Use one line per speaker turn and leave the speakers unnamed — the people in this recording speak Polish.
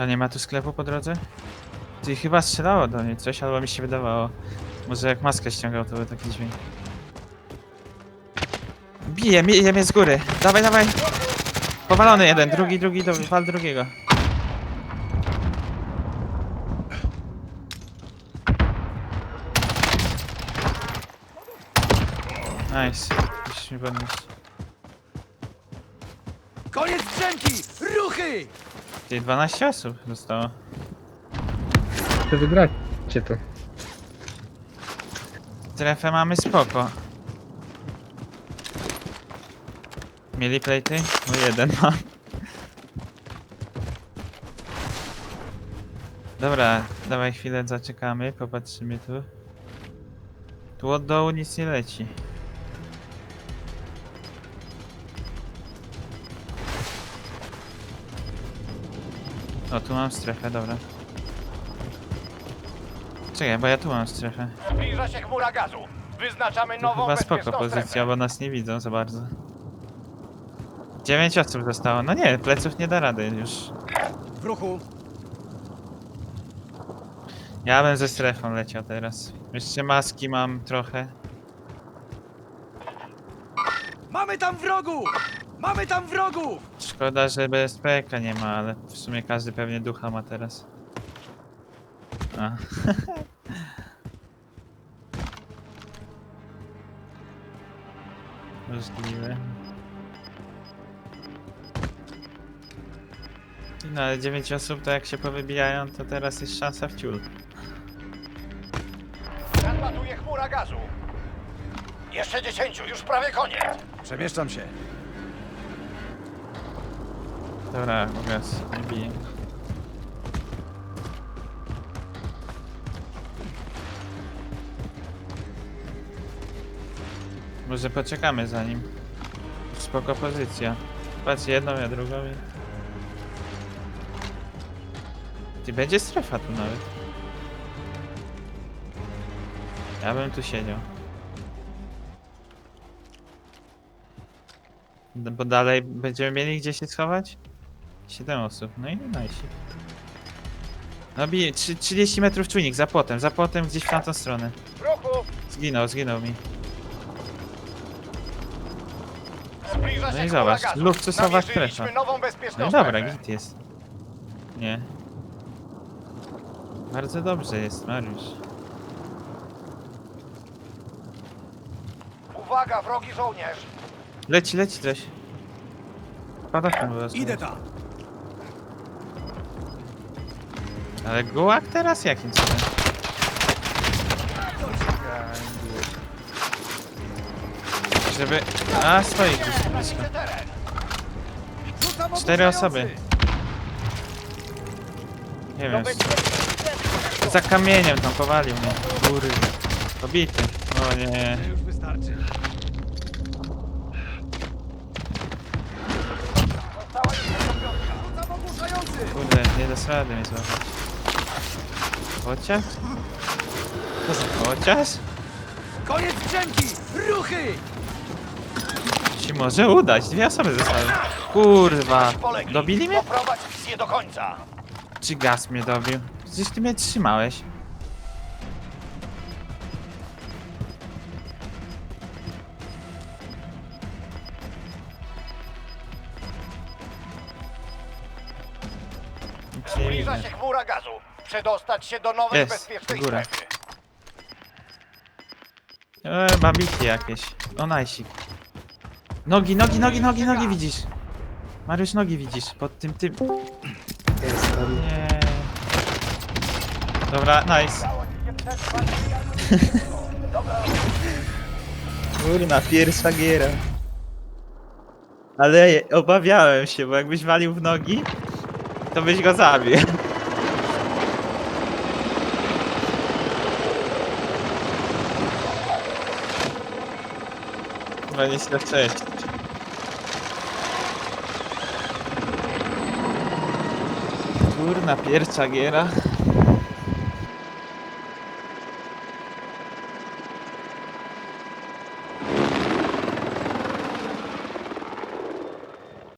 A nie ma tu sklepu po drodze? Ty chyba strzelało do mnie coś, albo mi się wydawało. Może jak maskę ściągał, to był taki dźwięk. Bije, bije mnie z góry. Dawaj, dawaj. Powalony jeden, drugi, drugi, do, wal drugiego. Nice. Musisz mi podnieść.
Koniec drzemki! Ruchy!
Ty 12 osób zostało.
To wygracie to.
Strefę mamy spoko. Mieli plejty? No jeden mam. Dobra, dawaj chwilę zaczekamy, popatrzymy tu. Tu od dołu nic nie leci. O, tu mam strefę, dobra. Czekaj, bo ja tu mam strefę.
Zbliża się chmura gazu. Wyznaczamy
To
nową
chyba spoko
bezpieczną
pozycja,
strefę.
bo nas nie widzą za bardzo. 9 osób zostało. No nie, pleców nie da rady już.
W ruchu!
Ja bym ze strefą leciał teraz. Jeszcze maski mam trochę.
Mamy tam wrogu! Mamy tam wrogów!
Szkoda, że BSPK nie ma, ale w sumie każdy pewnie ducha ma teraz. A. Możliwe. No ale 9 osób to jak się powybijają, to teraz jest szansa w ciul.
Nadlatuje chmura gazu. Jeszcze dziesięciu, już prawie koniec.
Przemieszczam się.
Dobra, ugas, nie biję. Może poczekamy za nim. Spoko pozycja. Patrz jedną, ja drugą i... Ty będzie strefa tu nawet. Ja bym tu siedział. No Bo dalej będziemy mieli gdzie się schować? 7 osób, no i najsi. No bije, trzy- 30 metrów czujnik, za płotem, za płotem gdzieś w tamtą stronę.
W ruchu.
Zginął, zginął mi.
Zbliża
No i zobacz,
Namierzyliśmy
strefa.
nową bezpieczną
No i dobra,
strefę.
git jest. Nie. Bardzo dobrze jest, Mariusz.
Uwaga, wrogi żołnierz.
Leci, leci coś. Pada tam was.
Idę tam!
Ale gułak teraz jakim cudem? Żeby... A, stoi gdzieś blisko. Cztery osoby. Nie wiem, za kamieniem tam powalił mnie. Góry. Pobity. O nie.
Już!
Kurde, nie da rady mnie złapać. Chociaż? Chociaż?
Koniec drzemki! Ruchy!
Ci może udać. Dwie osoby zostały. Kurwa. Dobili mnie?
Poprowadź do końca.
Czy gaz mnie dobił? Przecież ty mnie trzymałeś.
Zbliża się chmura gazu. Przedostać się do nowej
Jest,
bezpiecznej
w górę.
strefy.
E, babiki jakieś. O, najsik. Nogi, nogi, nogi, nogi, nogi widzisz. Mariusz, nogi widzisz. Pod tym, tym. Nie. Dobra, nice. Kurna, pierwsza giera. Ale obawiałem się, bo jakbyś walił w nogi, to byś go zabił. Dwadzieścia sześć. Kurna, pierwsza giera.